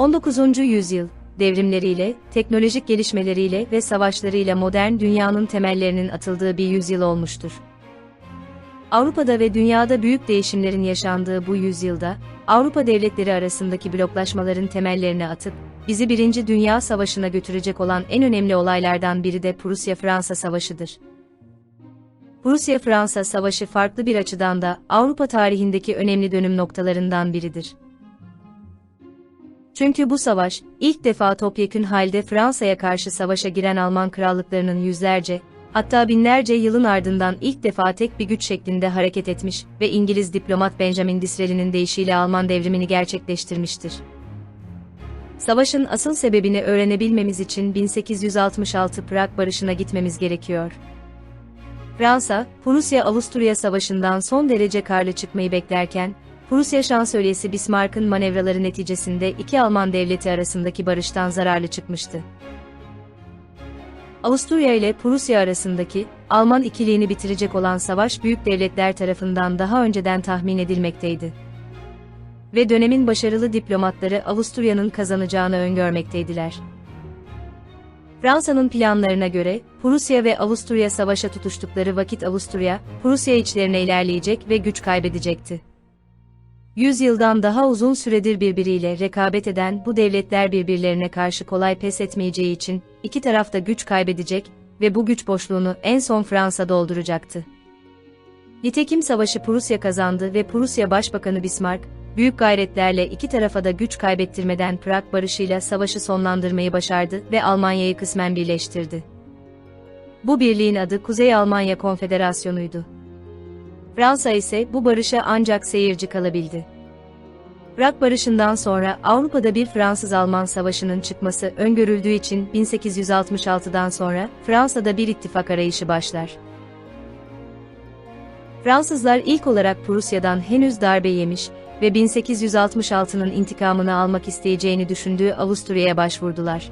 19. yüzyıl, devrimleriyle, teknolojik gelişmeleriyle ve savaşlarıyla modern dünyanın temellerinin atıldığı bir yüzyıl olmuştur. Avrupa'da ve dünyada büyük değişimlerin yaşandığı bu yüzyılda, Avrupa devletleri arasındaki bloklaşmaların temellerini atıp, bizi Birinci Dünya Savaşı'na götürecek olan en önemli olaylardan biri de Prusya-Fransa Savaşı'dır. Prusya-Fransa Savaşı farklı bir açıdan da Avrupa tarihindeki önemli dönüm noktalarından biridir. Çünkü bu savaş, ilk defa topyekün halde Fransa'ya karşı savaşa giren Alman krallıklarının yüzlerce, hatta binlerce yılın ardından ilk defa tek bir güç şeklinde hareket etmiş ve İngiliz diplomat Benjamin Disraeli'nin deyişiyle Alman devrimini gerçekleştirmiştir. Savaşın asıl sebebini öğrenebilmemiz için 1866 Prag Barışı'na gitmemiz gerekiyor. Fransa, Prusya-Avusturya Savaşı'ndan son derece karlı çıkmayı beklerken, Prusya şansölyesi Bismarck'ın manevraları neticesinde iki Alman devleti arasındaki barıştan zararlı çıkmıştı. Avusturya ile Prusya arasındaki Alman ikiliğini bitirecek olan savaş büyük devletler tarafından daha önceden tahmin edilmekteydi. Ve dönemin başarılı diplomatları Avusturya'nın kazanacağını öngörmekteydiler. Fransa'nın planlarına göre, Prusya ve Avusturya savaşa tutuştukları vakit Avusturya, Prusya içlerine ilerleyecek ve güç kaybedecekti. Yüzyıldan daha uzun süredir birbiriyle rekabet eden bu devletler birbirlerine karşı kolay pes etmeyeceği için, iki taraf da güç kaybedecek ve bu güç boşluğunu en son Fransa dolduracaktı. Nitekim savaşı Prusya kazandı ve Prusya Başbakanı Bismarck, büyük gayretlerle iki tarafa da güç kaybettirmeden Prag barışıyla savaşı sonlandırmayı başardı ve Almanya'yı kısmen birleştirdi. Bu birliğin adı Kuzey Almanya Konfederasyonu'ydu. Fransa ise bu barışa ancak seyirci kalabildi. Prag Barışı'ndan sonra Avrupa'da bir Fransız-Alman savaşının çıkması öngörüldüğü için 1866'dan sonra Fransa'da bir ittifak arayışı başlar. Fransızlar ilk olarak Prusya'dan henüz darbe yemiş ve 1866'nın intikamını almak isteyeceğini düşündüğü Avusturya'ya başvurdular.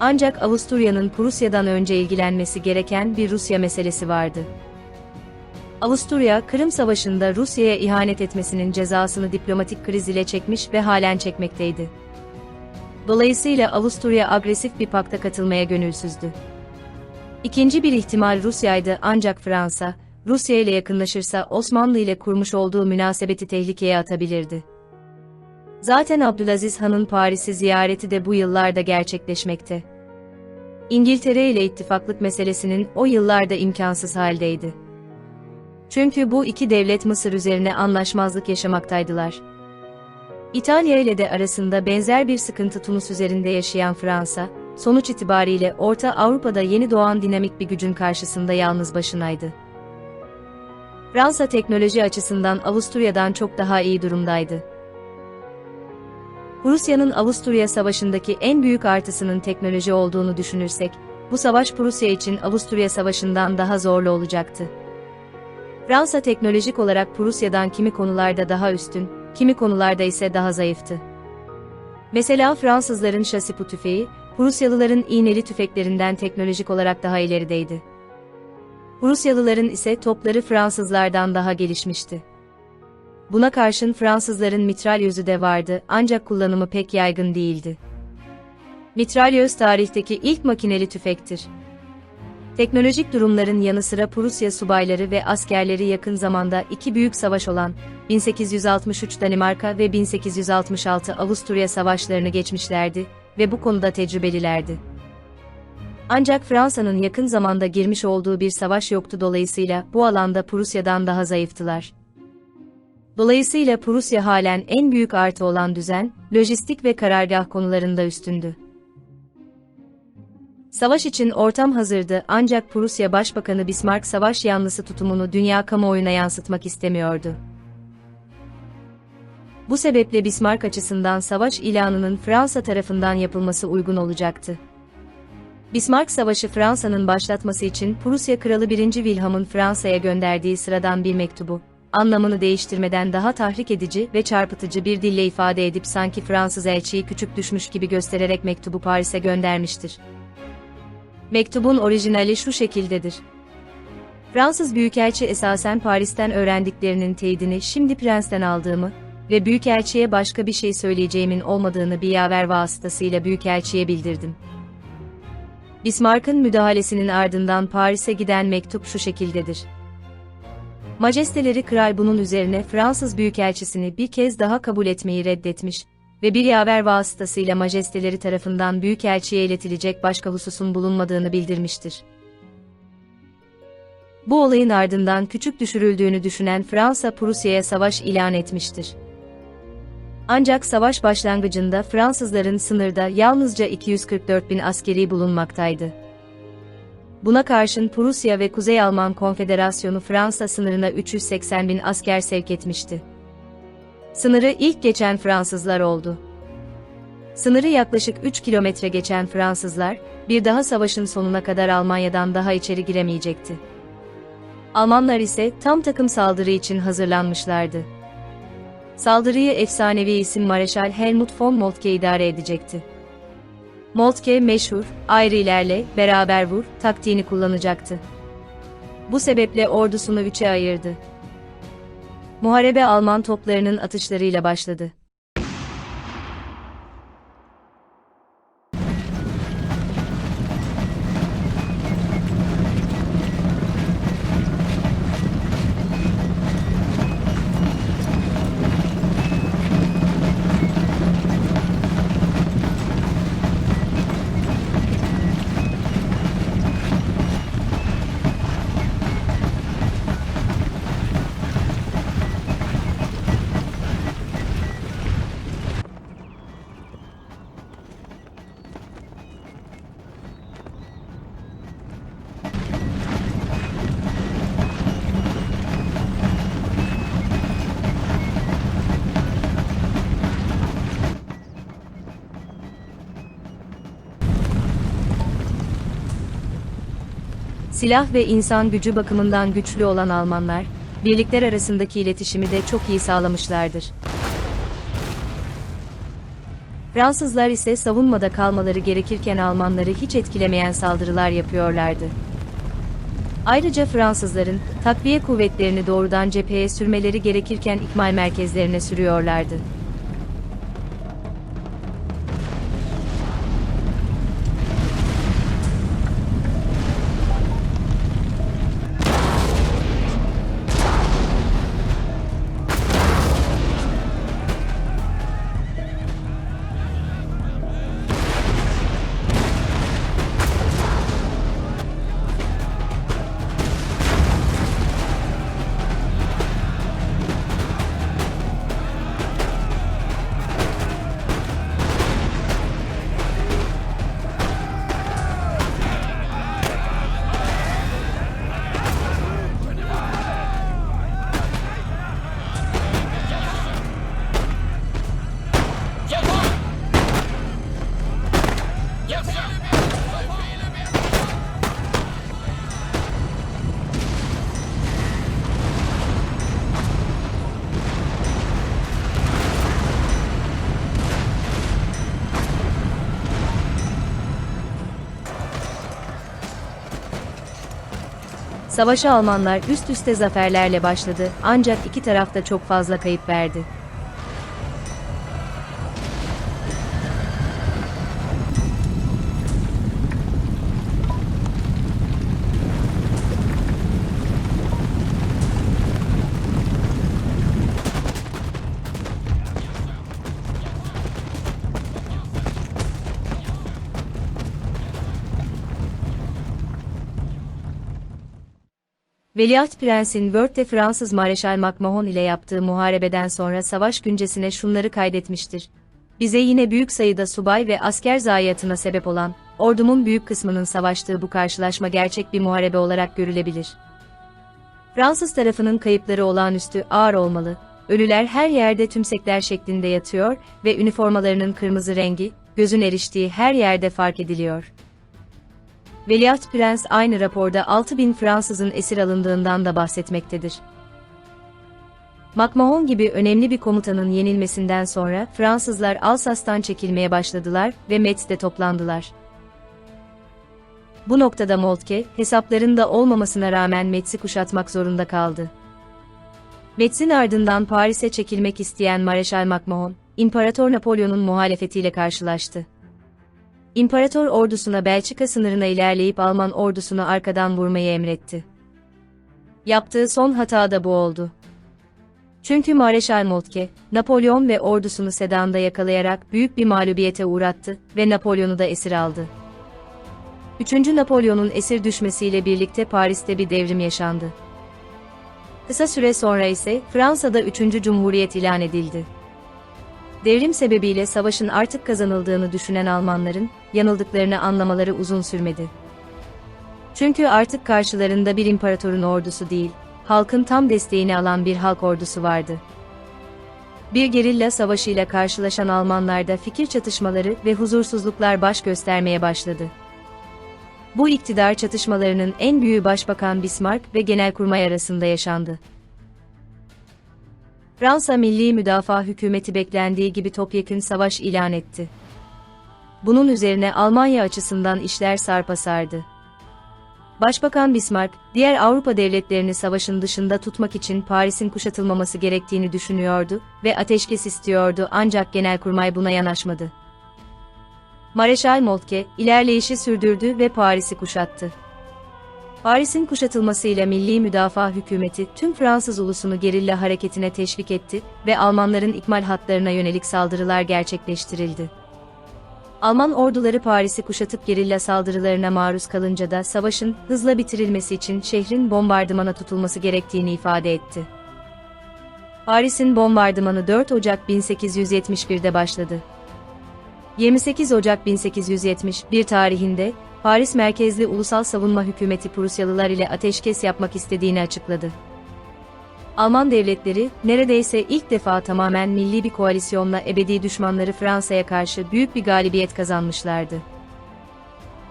Ancak Avusturya'nın Prusya'dan önce ilgilenmesi gereken bir Rusya meselesi vardı. Avusturya, Kırım Savaşı'nda Rusya'ya ihanet etmesinin cezasını diplomatik kriz ile çekmiş ve halen çekmekteydi. Dolayısıyla Avusturya agresif bir pakta katılmaya gönülsüzdü. İkinci bir ihtimal Rusya'ydı ancak Fransa, Rusya ile yakınlaşırsa Osmanlı ile kurmuş olduğu münasebeti tehlikeye atabilirdi. Zaten Abdülaziz Han'ın Paris'i ziyareti de bu yıllarda gerçekleşmekte. İngiltere ile ittifaklık meselesinin o yıllarda imkansız haldeydi. Çünkü bu iki devlet Mısır üzerine anlaşmazlık yaşamaktaydılar. İtalya ile de arasında benzer bir sıkıntı Tunus üzerinde yaşayan Fransa, sonuç itibariyle Orta Avrupa'da yeni doğan dinamik bir gücün karşısında yalnız başınaydı. Fransa teknoloji açısından Avusturya'dan çok daha iyi durumdaydı. Rusya'nın Avusturya Savaşı'ndaki en büyük artısının teknoloji olduğunu düşünürsek, bu savaş Prusya için Avusturya Savaşı'ndan daha zorlu olacaktı. Fransa teknolojik olarak Prusya'dan kimi konularda daha üstün, kimi konularda ise daha zayıftı. Mesela Fransızların şasipu tüfeği, Prusyalıların iğneli tüfeklerinden teknolojik olarak daha ilerideydi. Prusyalıların ise topları Fransızlardan daha gelişmişti. Buna karşın Fransızların mitralyözü de vardı ancak kullanımı pek yaygın değildi. Mitralyöz tarihteki ilk makineli tüfektir. Teknolojik durumların yanı sıra Prusya subayları ve askerleri yakın zamanda iki büyük savaş olan 1863 Danimarka ve 1866 Avusturya savaşlarını geçmişlerdi ve bu konuda tecrübelilerdi. Ancak Fransa'nın yakın zamanda girmiş olduğu bir savaş yoktu dolayısıyla bu alanda Prusya'dan daha zayıftılar. Dolayısıyla Prusya halen en büyük artı olan düzen, lojistik ve karargah konularında üstündü. Savaş için ortam hazırdı ancak Prusya Başbakanı Bismarck savaş yanlısı tutumunu dünya kamuoyuna yansıtmak istemiyordu. Bu sebeple Bismarck açısından savaş ilanının Fransa tarafından yapılması uygun olacaktı. Bismarck savaşı Fransa'nın başlatması için Prusya Kralı 1. Wilhelm'ın Fransa'ya gönderdiği sıradan bir mektubu, anlamını değiştirmeden daha tahrik edici ve çarpıtıcı bir dille ifade edip sanki Fransız elçiyi küçük düşmüş gibi göstererek mektubu Paris'e göndermiştir. Mektubun orijinali şu şekildedir. Fransız Büyükelçi esasen Paris'ten öğrendiklerinin teyidini şimdi Prens'ten aldığımı, ve Büyükelçiye başka bir şey söyleyeceğimin olmadığını bir yaver vasıtasıyla Büyükelçiye bildirdim. Bismarck'ın müdahalesinin ardından Paris'e giden mektup şu şekildedir. Majesteleri kral bunun üzerine Fransız Büyükelçisini bir kez daha kabul etmeyi reddetmiş ve bir yaver vasıtasıyla majesteleri tarafından Büyükelçiye iletilecek başka hususun bulunmadığını bildirmiştir. Bu olayın ardından küçük düşürüldüğünü düşünen Fransa Prusya'ya savaş ilan etmiştir. Ancak savaş başlangıcında Fransızların sınırda yalnızca 244 bin askeri bulunmaktaydı. Buna karşın Prusya ve Kuzey Alman Konfederasyonu Fransa sınırına 380 bin asker sevk etmişti. Sınırı ilk geçen Fransızlar oldu. Sınırı yaklaşık 3 kilometre geçen Fransızlar, bir daha savaşın sonuna kadar Almanya'dan daha içeri giremeyecekti. Almanlar ise tam takım saldırı için hazırlanmışlardı. Saldırıyı efsanevi isim Mareşal Helmut von Moltke idare edecekti. Moltke meşhur, ayrı ilerle, beraber vur, taktiğini kullanacaktı. Bu sebeple ordusunu üçe ayırdı. Muharebe Alman toplarının atışlarıyla başladı. Silah ve insan gücü bakımından güçlü olan Almanlar, birlikler arasındaki iletişimi de çok iyi sağlamışlardır. Fransızlar ise savunmada kalmaları gerekirken Almanları hiç etkilemeyen saldırılar yapıyorlardı. Ayrıca Fransızların takviye kuvvetlerini doğrudan cepheye sürmeleri gerekirken ikmal merkezlerine sürüyorlardı. Savaşa Almanlar üst üste zaferlerle başladı ancak iki taraf da çok fazla kayıp verdi. Veliaht Prens'in Wörth'te Fransız Mareşal MacMahon ile yaptığı muharebeden sonra savaş güncesine şunları kaydetmiştir. Bize yine büyük sayıda subay ve asker zayiatına sebep olan, ordumun büyük kısmının savaştığı bu karşılaşma gerçek bir muharebe olarak görülebilir. Fransız tarafının kayıpları olağanüstü ağır olmalı, ölüler her yerde tümsekler şeklinde yatıyor ve üniformalarının kırmızı rengi, gözün eriştiği her yerde fark ediliyor. Veliaht Prens aynı raporda 6000 Fransızın esir alındığından da bahsetmektedir. MacMahon gibi önemli bir komutanın yenilmesinden sonra Fransızlar Alsas'tan çekilmeye başladılar ve Metz'te toplandılar. Bu noktada Moltke, hesaplarında olmamasına rağmen Metz'i kuşatmak zorunda kaldı. Metz'in ardından Paris'e çekilmek isteyen Mareşal MacMahon, İmparator Napolyon'un muhalefetiyle karşılaştı. İmparator ordusuna Belçika sınırına ilerleyip Alman ordusunu arkadan vurmayı emretti. Yaptığı son hata da bu oldu. Çünkü Mareşal Moltke, Napolyon ve ordusunu Sedan'da yakalayarak büyük bir mağlubiyete uğrattı ve Napolyon'u da esir aldı. 3. Napolyon'un esir düşmesiyle birlikte Paris'te bir devrim yaşandı. Kısa süre sonra ise Fransa'da 3. Cumhuriyet ilan edildi. Devrim sebebiyle savaşın artık kazanıldığını düşünen Almanların, yanıldıklarını anlamaları uzun sürmedi. Çünkü artık karşılarında bir imparatorun ordusu değil, halkın tam desteğini alan bir halk ordusu vardı. Bir gerilla savaşıyla karşılaşan Almanlarda fikir çatışmaları ve huzursuzluklar baş göstermeye başladı. Bu iktidar çatışmalarının en büyüğü Başbakan Bismarck ve Genelkurmay arasında yaşandı. Fransa Milli Müdafaa Hükümeti beklendiği gibi topyekün savaş ilan etti. Bunun üzerine Almanya açısından işler sarpa sardı. Başbakan Bismarck, diğer Avrupa devletlerini savaşın dışında tutmak için Paris'in kuşatılmaması gerektiğini düşünüyordu ve ateşkes istiyordu ancak Genelkurmay buna yanaşmadı. Mareşal Moltke, ilerleyişi sürdürdü ve Paris'i kuşattı. Paris'in kuşatılmasıyla Milli Müdafaa Hükümeti tüm Fransız ulusunu gerilla hareketine teşvik etti ve Almanların ikmal hatlarına yönelik saldırılar gerçekleştirildi. Alman orduları Paris'i kuşatıp gerilla saldırılarına maruz kalınca da savaşın hızla bitirilmesi için şehrin bombardımana tutulması gerektiğini ifade etti. Paris'in bombardımanı 4 Ocak 1871'de başladı. 28 Ocak 1871 tarihinde Paris merkezli Ulusal Savunma Hükümeti Prusyalılar ile ateşkes yapmak istediğini açıkladı. Alman devletleri, neredeyse ilk defa tamamen milli bir koalisyonla ebedi düşmanları Fransa'ya karşı büyük bir galibiyet kazanmışlardı.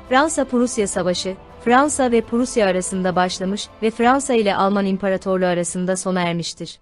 Fransa-Prusya Savaşı, Fransa ve Prusya arasında başlamış ve Fransa ile Alman İmparatorluğu arasında sona ermiştir.